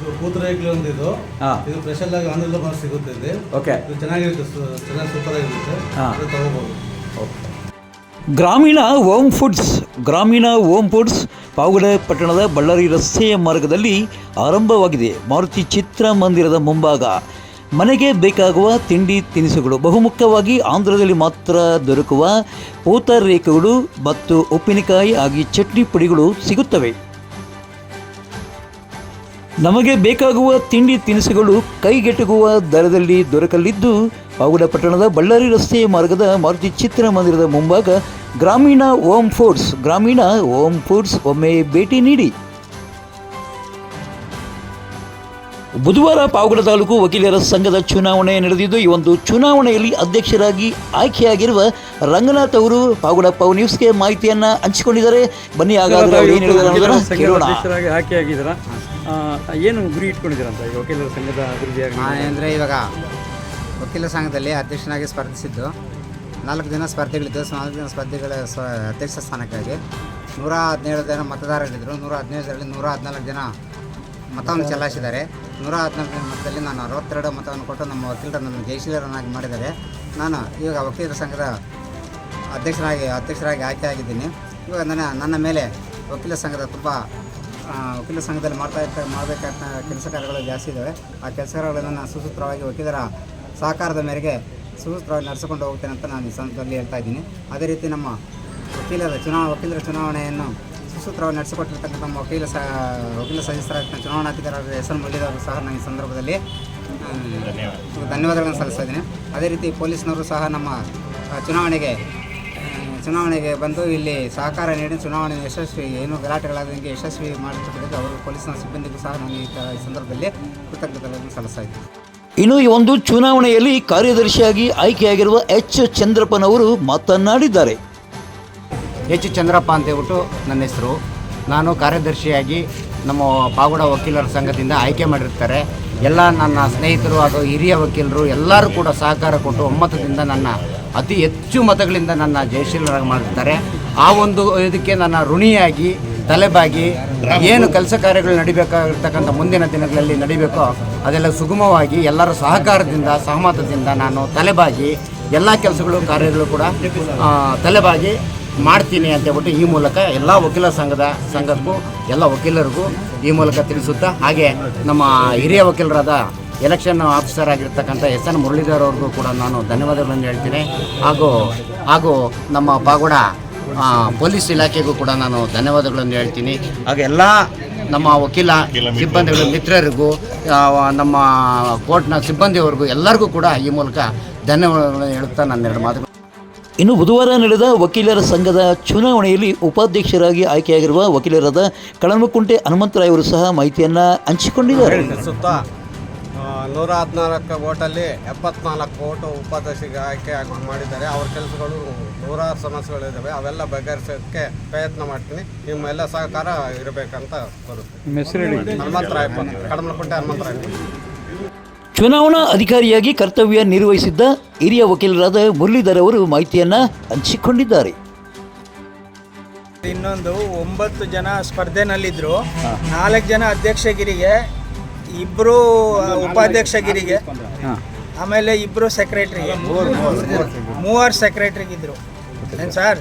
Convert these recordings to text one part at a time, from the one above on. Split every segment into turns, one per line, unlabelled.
ಇದು ಕೂತರೇಗ್ಲಿ ಒಂದು ಇದು.
ಹಾಂ.
ಇದು ಸ್ಪೆಷಲ್ ಆಗಿ ಆಂಧ್ರದಲ್ಲಿ ಮಾತ್ರ ಸಿಗುತ್ತೆ ಇಲ್ಲಿ.
ಓಕೆ.
ಇದು ಚೆನ್ನಾಗಿರುತ್ತೆ ಸು- ಚೆನ್ನಾಗಿ ಸೂಪರ್ ಆಗಿರುತ್ತೆ.
ಹಾ.
ಅದು ತಗೋಬಹುದು
ಗ್ರಾಮೀಣ ಓಮ್ ಫುಡ್ಸ್ ಗ್ರಾಮೀಣ ಓಮ್ ಫುಡ್ಸ್ ಪಾವಗಡ ಪಟ್ಟಣದ ಬಳ್ಳಾರಿ ರಸ್ತೆಯ ಮಾರ್ಗದಲ್ಲಿ ಆರಂಭವಾಗಿದೆ. ಮಾರುತಿ ಚಿತ್ರ ಮಂದಿರದ ಮುಂಭಾಗ. ಮನೆಗೆ ಬೇಕಾಗುವ ತಿಂಡಿ ತಿನಿಸುಗಳು ಬಹುಮುಖ್ಯವಾಗಿ ಆಂಧ್ರದಲ್ಲಿ ಮಾತ್ರ ದೊರಕುವ ಪೂತರೇಖೆಗಳು ಮತ್ತು ಉಪ್ಪಿನಕಾಯಿ ಆಗಿ ಚಟ್ನಿ ಪುಡಿಗಳು ಸಿಗುತ್ತವೆ. ನಮಗೆ ಬೇಕಾಗುವ ತಿಂಡಿ ತಿನಿಸುಗಳು ಕೈಗೆಟುಕುವ ದರದಲ್ಲಿ ದೊರಕಲಿದ್ದು ಪಾವಗಡ ಪಟ್ಟಣದ ಬಳ್ಳಾರಿ ರಸ್ತೆಯ ಮಾರ್ಗದ ಮಾರುತಿ ಚಿತ್ರಮಂದಿರದ ಮುಂಭಾಗ ಗ್ರಾಮೀಣ ಓಂ ಫುಡ್ಸ್ ಗ್ರಾಮೀಣ ಓಂ ಫುಡ್ಸ್ ಒಮ್ಮೆ ಭೇಟಿ ನೀಡಿ. ಬುಧವಾರ ಪಾವಗಡ ತಾಲೂಕು ವಕೀಲರ ಸಂಘದ ಚುನಾವಣೆ ನಡೆದಿದ್ದು ಈ ಒಂದು ಚುನಾವಣೆಯಲ್ಲಿ ಅಧ್ಯಕ್ಷರಾಗಿ ಆಯ್ಕೆಯಾಗಿರುವ ರಂಗನಾಥ್ ಅವರು ಪಾವಗಡ ನ್ಯೂಸ್ ನ್ಯೂಸ್ಗೆ ಮಾಹಿತಿಯನ್ನ ಹಂಚಿಕೊಂಡಿದ್ದಾರೆ. ಬನ್ನಿ ಹಾಗಾದ್ರೆ ಅವ್ರು ಏನು
ಗುರಿ ಇಟ್ಕೊಂಡಿದ್ದೀರಂತ ಈ ವಕೀಲರ ಸಂಘದ ಅಭಿವೃದ್ಧಿಯಾಗಿ
ಅಂದರೆ ಇವಾಗ ವಕೀಲ ಸಂಘದಲ್ಲಿ ಅಧ್ಯಕ್ಷನಾಗಿ ಸ್ಪರ್ಧಿಸಿದ್ದು. ನಾಲ್ಕು ದಿನ ಸ್ಪರ್ಧೆಗಳಿದ್ದು ನಾಲ್ಕು ದಿನ ಸ್ಪರ್ಧೆಗಳ ಅಧ್ಯಕ್ಷ ಸ್ಥಾನಕ್ಕಾಗಿ. ನೂರ ಹದಿನೇಳು ಜನ ಮತದಾರರಿದ್ದರು. ನೂರ ಹದಿನೈದರಲ್ಲಿ ನೂರ ಹದಿನಾಲ್ಕು ಜನ ಮತವನ್ನು ಚಲಾಯಿಸಿದ್ದಾರೆ. ನೂರ ಹದಿನಾಲ್ಕು ಜನ ಮತದಲ್ಲಿ ನಾನು ಅರವತ್ತೆರಡು ಮತವನ್ನು ಕೊಟ್ಟು ನಮ್ಮ ವಕೀಲರನ್ನು ಜಯಶೀಲರನ್ನಾಗಿ ಮಾಡಿದ್ದಾರೆ. ನಾನು ಇವಾಗ ವಕೀಲರ ಸಂಘದ ಅಧ್ಯಕ್ಷರಾಗಿ ಅಧ್ಯಕ್ಷರಾಗಿ ಆಯ್ಕೆ ಆಗಿದ್ದೀನಿ. ಇವಾಗ ನನ್ನ ನನ್ನ ಮೇಲೆ ವಕೀಲ ಸಂಘದ ತುಂಬ ವಕೀಲ ಸಂಘದಲ್ಲಿ ಮಾಡ್ತಾ ಇರ್ತ ಮಾಡಬೇಕಾದ ಕೆಲಸ ಕಾರ್ಯಗಳು ಜಾಸ್ತಿ ಇದ್ದಾವೆ ಆ ಕೆಲಸ ಕಾರ್ಯಗಳನ್ನು ನಾನು ಸುಸೂತ್ರವಾಗಿ ವಕೀಲರ ಸಹಕಾರದ ಮೇರೆಗೆ ಸುಸೂತ್ರವಾಗಿ ನಡೆಸಿಕೊಂಡು ಹೋಗ್ತೇನೆ ಅಂತ ನಾನು ಈ ಸಂದರ್ಭದಲ್ಲಿ ಹೇಳ್ತಾ ಇದ್ದೀನಿ. ಅದೇ ರೀತಿ ನಮ್ಮ ವಕೀಲರ ಚುನಾವ ವಕೀಲರ ಚುನಾವಣೆಯನ್ನು ಸುಸೂತ್ರವಾಗಿ ನಡೆಸಿಕೊಟ್ಟಿರ್ತಕ್ಕಂಥ ನಮ್ಮ ವಕೀಲ ಸ ವಕೀಲ ಸದಸ್ಯರಾದ ಚುನಾವಣಾಧಿಕಾರಿ ಎಸ್ ಎನ್ ಸಹ ನಾನು ಈ ಸಂದರ್ಭದಲ್ಲಿ ಧನ್ಯವಾದಗಳನ್ನು ಸಲ್ಲಿಸ್ತಾ ಇದ್ದೀನಿ. ಅದೇ ರೀತಿ ಪೊಲೀಸ್ನವರು ಸಹ ನಮ್ಮ ಚುನಾವಣೆಗೆ ಚುನಾವಣೆಗೆ ಬಂದು ಇಲ್ಲಿ ಸಹಕಾರ ನೀಡಿ ಚುನಾವಣೆ ಯಶಸ್ವಿ ಏನು ಗಲಾಟೆಗಳಾದಂಗೆ ಯಶಸ್ವಿ ಮಾಡಿಕೊಟ್ಟಿದ್ದಕ್ಕೆ ಅವರು ಪೊಲೀಸ್ನ ಸಿಬ್ಬಂದಿಗೂ ಸಹ ನಾನು ಈ ಸಂದರ್ಭದಲ್ಲಿ ಕೃತಜ್ಞತೆಗಳನ್ನು ಸಲ್ಲಿಸ್ತಾ ಇದ್ದೀನಿ.
ಇನ್ನು ಈ ಒಂದು ಚುನಾವಣೆಯಲ್ಲಿ ಕಾರ್ಯದರ್ಶಿಯಾಗಿ ಆಯ್ಕೆಯಾಗಿರುವ ಎಚ್. ಚಂದ್ರಪ್ಪನವರು ಮಾತನಾಡಿದ್ದಾರೆ.
ಎಚ್. ಚಂದ್ರಪ್ಪ ಅಂತ ಹೇಳ್ಬಿಟ್ಟು ನನ್ನ ಹೆಸರು. ನಾನು ಕಾರ್ಯದರ್ಶಿಯಾಗಿ ನಮ್ಮ ಪಾವಗಡ ವಕೀಲರ ಸಂಘದಿಂದ ಆಯ್ಕೆ ಮಾಡಿರ್ತಾರೆ. ಎಲ್ಲ ನನ್ನ ಸ್ನೇಹಿತರು ಹಾಗೂ ಹಿರಿಯ ವಕೀಲರು ಎಲ್ಲರೂ ಕೂಡ ಸಹಕಾರ ಕೊಟ್ಟು ಒಮ್ಮತದಿಂದ ನನ್ನ ಅತಿ ಹೆಚ್ಚು ಮತಗಳಿಂದ ನನ್ನ ಜಯಶೀಲರಾಗಿ ಮಾಡಿರ್ತಾರೆ. ಆ ಒಂದು ಇದಕ್ಕೆ ನನ್ನ ಋಣಿಯಾಗಿ, ತಲೆಬಾಗಿ ಏನು ಕೆಲಸ ಕಾರ್ಯಗಳು ನಡಿಬೇಕಾಗಿರ್ತಕ್ಕಂಥ ಮುಂದಿನ ದಿನಗಳಲ್ಲಿ ನಡಿಬೇಕೋ ಅದೆಲ್ಲ ಸುಗಮವಾಗಿ ಎಲ್ಲರ ಸಹಕಾರದಿಂದ, ಸಹಮತದಿಂದ ನಾನು ತಲೆಬಾಗಿ ಎಲ್ಲ ಕೆಲಸಗಳು, ಕಾರ್ಯಗಳು ಕೂಡ ತಲೆಬಾಗಿ ಮಾಡ್ತೀನಿ ಅಂತ ಹೇಳ್ಬಿಟ್ಟು ಈ ಮೂಲಕ ಎಲ್ಲ ವಕೀಲ ಸಂಘದ, ಸಂಘಕ್ಕೂ, ಎಲ್ಲ ವಕೀಲರಿಗೂ ಈ ಮೂಲಕ ತಿಳಿಸುತ್ತಾ, ಹಾಗೆ ನಮ್ಮ ಹಿರಿಯ ವಕೀಲರಾದ ಎಲೆಕ್ಷನ್ ಆಫೀಸರ್ ಆಗಿರ್ತಕ್ಕಂಥ ಎಸ್ ಎನ್ ಮುರಳೀಧರ್ ಅವ್ರಿಗೂ ಕೂಡ ನಾನು ಧನ್ಯವಾದಗಳನ್ನು ಹೇಳ್ತೀನಿ. ಹಾಗೂ ಹಾಗೂ ನಮ್ಮ ಪಾಗೋಡ ಪೊಲೀಸ್ ಇಲಾಖೆಗೂ ಕೂಡ ನಾನು ಧನ್ಯವಾದಗಳನ್ನು ಹೇಳ್ತೀನಿ. ಹಾಗೆ ಎಲ್ಲ ನಮ್ಮ ವಕೀಲ ಸಿಬ್ಬಂದಿಗಳು ಮಿತ್ರರಿಗೂ ನಮ್ಮ ಕೋರ್ಟ್ನ ಸಿಬ್ಬಂದಿಯವರಿಗೂ ಎಲ್ಲರಿಗೂ ಕೂಡ ಈ ಮೂಲಕ ಧನ್ಯವಾದಗಳನ್ನು ಹೇಳುತ್ತಾ ನನ್ನ ಎರಡು ಮಾತುಗಳು.
ಇನ್ನು ಬುಧವಾರ ನಡೆದ ವಕೀಲರ ಸಂಘದ ಚುನಾವಣೆಯಲ್ಲಿ ಉಪಾಧ್ಯಕ್ಷರಾಗಿ ಆಯ್ಕೆಯಾಗಿರುವ ವಕೀಲರಾದ ಕಳಮಕುಂಟೆ ಹನುಮಂತರಾಯ್ ಅವರು ಸಹ ಮಾಹಿತಿಯನ್ನು ಹಂಚಿಕೊಂಡಿದ್ದಾರೆ.
ನೂರ ಹದಿನಾಲ್ಕು ಓಟಲ್ಲಿ ಎಪ್ಪತ್ನಾಲ್ಕು ಓಟು ಉಪಾಧ್ಯಕ್ಷರಿಗೆ ಆಯ್ಕೆ ಆಗಿ ಮಾಡಿದ್ದಾರೆ. ಅವ್ರ ಕೆಲಸಗಳು ನೂರಾರು ಸಮಸ್ಯೆಗಳಿದ್ದಾವೆ. ಅವೆಲ್ಲ ಬಗೆಹರಿಸೋಕ್ಕೆ ಪ್ರಯತ್ನ ಮಾಡ್ತೀನಿ. ನಿಮ್ಮೆಲ್ಲ ಸಹಕಾರ ಇರಬೇಕಂತ ಬರುತ್ತೆ ಹನುಮಂತರಾಯಪ್ಪ ಕಡಮಲಕುಂಟೆ ಹನುಮಂತರಾಯಪ್ಪ
ಚುನಾವಣಾ ಅಧಿಕಾರಿಯಾಗಿ ಕರ್ತವ್ಯ ನಿರ್ವಹಿಸಿದ್ದ ಹಿರಿಯ ವಕೀಲರಾದ ಮುರಳೀಧರ್ ಅವರು ಮಾಹಿತಿಯನ್ನ ಹಂಚಿಕೊಂಡಿದ್ದಾರೆ.
ಇನ್ನೊಂದು ಒಂಬತ್ತು ಜನ ಸ್ಪರ್ಧೆನಲ್ಲಿದ್ದರು ನಾಲ್ಕು ಜನ ಅಧ್ಯಕ್ಷಗಿರಿಗೆ ಇಬ್ಬರು ಉಪಾಧ್ಯಕ್ಷಗಿರಿಗೆ ಆಮೇಲೆ ಇಬ್ರು ಸೆಕ್ರೆಟ್ರಿ ಮೂವರು ಸೆಕ್ರೆಟ್ರಿಗಿದ್ರು ಏನು ಸರ್?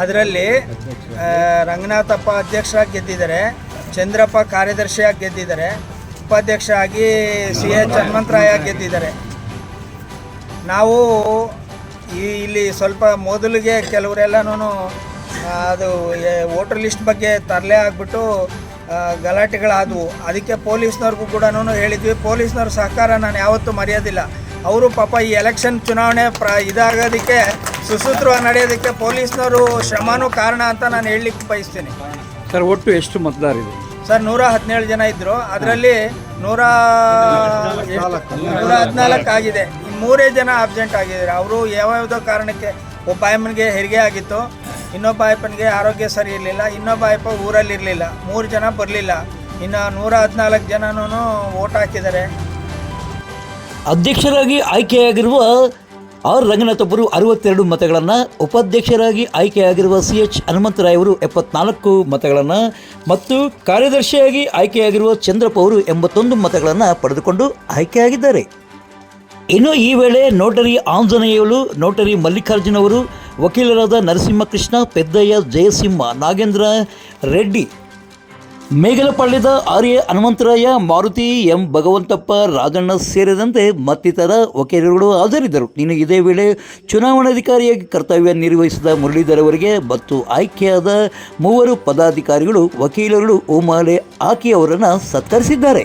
ಅದರಲ್ಲಿ ರಂಗನಾಥಪ್ಪ ಅಧ್ಯಕ್ಷರಾಗಿ ಗೆದ್ದಿದ್ದಾರೆ ಚಂದ್ರಪ್ಪ ಕಾರ್ಯದರ್ಶಿಯಾಗಿ ಗೆದ್ದಿದ್ದಾರೆ ಉಪಾಧ್ಯಕ್ಷ ಆಗಿ ಸಿ ಎಚ್ ಹನುಮಂತರಾಯ ಗೆದ್ದಿದ್ದಾರೆ. ನಾವು ಈ ಇಲ್ಲಿ ಸ್ವಲ್ಪ ಮೊದಲಿಗೆ ಕೆಲವರೆಲ್ಲನೂ ಅದು ವೋಟರ್ ಲಿಸ್ಟ್ ಬಗ್ಗೆ ತರಲೆ ಆಗಿಬಿಟ್ಟು ಗಲಾಟೆಗಳಾದವು. ಅದಕ್ಕೆ ಪೊಲೀಸ್ನವ್ರಿಗೂ ಕೂಡ ಹೇಳಿದ್ವಿ. ಪೊಲೀಸ್ನವ್ರ ಸಹಕಾರ ನಾನು ಯಾವತ್ತೂ ಮರೆಯೋದಿಲ್ಲ. ಅವರು ಪಾಪ ಈ ಎಲೆಕ್ಷನ್ ಚುನಾವಣೆ ಪ್ರ ಇದಾಗೋದಕ್ಕೆ ಸುಸೂತ್ರವಾಗಿ ನಡೆಯೋದಕ್ಕೆ ಪೊಲೀಸ್ನವರು ಶ್ರಮನೂ ಕಾರಣ ಅಂತ ನಾನು ಹೇಳಲಿಕ್ಕೆ ಬಯಸ್ತೀನಿ.
ಸರ್ ಒಟ್ಟು ಎಷ್ಟು ಮತದಾರಿದೆ
ಸರ್ ನೂರ ಹದಿನೇಳು ಜನ ಇದ್ದರು ಅದರಲ್ಲಿ ನೂರ? ನೂರ ಹದಿನಾಲ್ಕು ಆಗಿದೆ. ಮೂರೇ ಜನ ಆಬ್ಸೆಂಟ್ ಆಗಿದ್ದಾರೆ. ಅವರು ಯಾವ್ಯಾವುದೋ ಕಾರಣಕ್ಕೆ ಒಬ್ಬ ಅಮ್ಮನಿಗೆ ಹೆರಿಗೆ ಆಗಿತ್ತು. ಇನ್ನೊಬ್ಬ ಅಯ್ಯಪ್ಪನಿಗೆ ಆರೋಗ್ಯ ಸರಿ ಇರಲಿಲ್ಲ, ಇನ್ನೊಬ್ಬ ಅಯ್ಯಪ್ಪ ಊರಲ್ಲಿರಲಿಲ್ಲ ಮೂರು ಜನ ಬರಲಿಲ್ಲ. ಇನ್ನು ನೂರ ಹದಿನಾಲ್ಕು ಜನನೂ ಓಟ್ ಹಾಕಿದ್ದಾರೆ.
ಅಧ್ಯಕ್ಷರಾಗಿ ಆಯ್ಕೆಯಾಗಿರುವ ಆರ್. ರಂಗನಾಥಪುರು ಅರವತ್ತೆರಡು ಮತಗಳನ್ನು, ಉಪಾಧ್ಯಕ್ಷರಾಗಿ ಆಯ್ಕೆಯಾಗಿರುವ ಸಿ ಎಚ್ ಹನುಮಂತರಾಯವರು ಎಪ್ಪತ್ನಾಲ್ಕು ಮತಗಳನ್ನು ಮತ್ತು ಕಾರ್ಯದರ್ಶಿಯಾಗಿ ಆಯ್ಕೆಯಾಗಿರುವ ಚಂದ್ರಪ್ಪ ಅವರು ಎಂಬತ್ತೊಂದು ಮತಗಳನ್ನು ಪಡೆದುಕೊಂಡು ಆಯ್ಕೆಯಾಗಿದ್ದಾರೆ. ಇನ್ನು ಈ ವೇಳೆ ನೋಟರಿ ಆಂಜನೇಯರು ನೋಟರಿ ಮಲ್ಲಿಕಾರ್ಜುನ ಅವರು ವಕೀಲರಾದ ನರಸಿಂಹಕೃಷ್ಣ, ಪೆದ್ದಯ್ಯ, ಜಯಸಿಂಹ, ನಾಗೇಂದ್ರ ರೆಡ್ಡಿ ಮೇಗಲಪಾಳ್ಯದ ಆರ್ಯ ಹನುಮಂತರಾಯ, ಮಾರುತಿ ಎಂ ಭಗವಂತಪ್ಪ ರಾಜಣ್ಣ ಸೇರಿದಂತೆ ಮತ್ತಿತರ ವಕೀಲರುಗಳು ಹಾಜರಿದ್ದರು. ಇನ್ನು ಇದೇ ವೇಳೆ ಚುನಾವಣಾಧಿಕಾರಿಯಾಗಿ ಕರ್ತವ್ಯ ನಿರ್ವಹಿಸಿದ ಮುರಳೀಧರ್ ಅವರಿಗೆ ಮತ್ತು ಆಯ್ಕೆಯಾದ ಮೂವರು ಪದಾಧಿಕಾರಿಗಳು, ವಕೀಲರುಗಳು ಓಮಾಲೆ ಹಾಕಿ ಅವರನ್ನು ಸತ್ಕರಿಸಿದ್ದಾರೆ.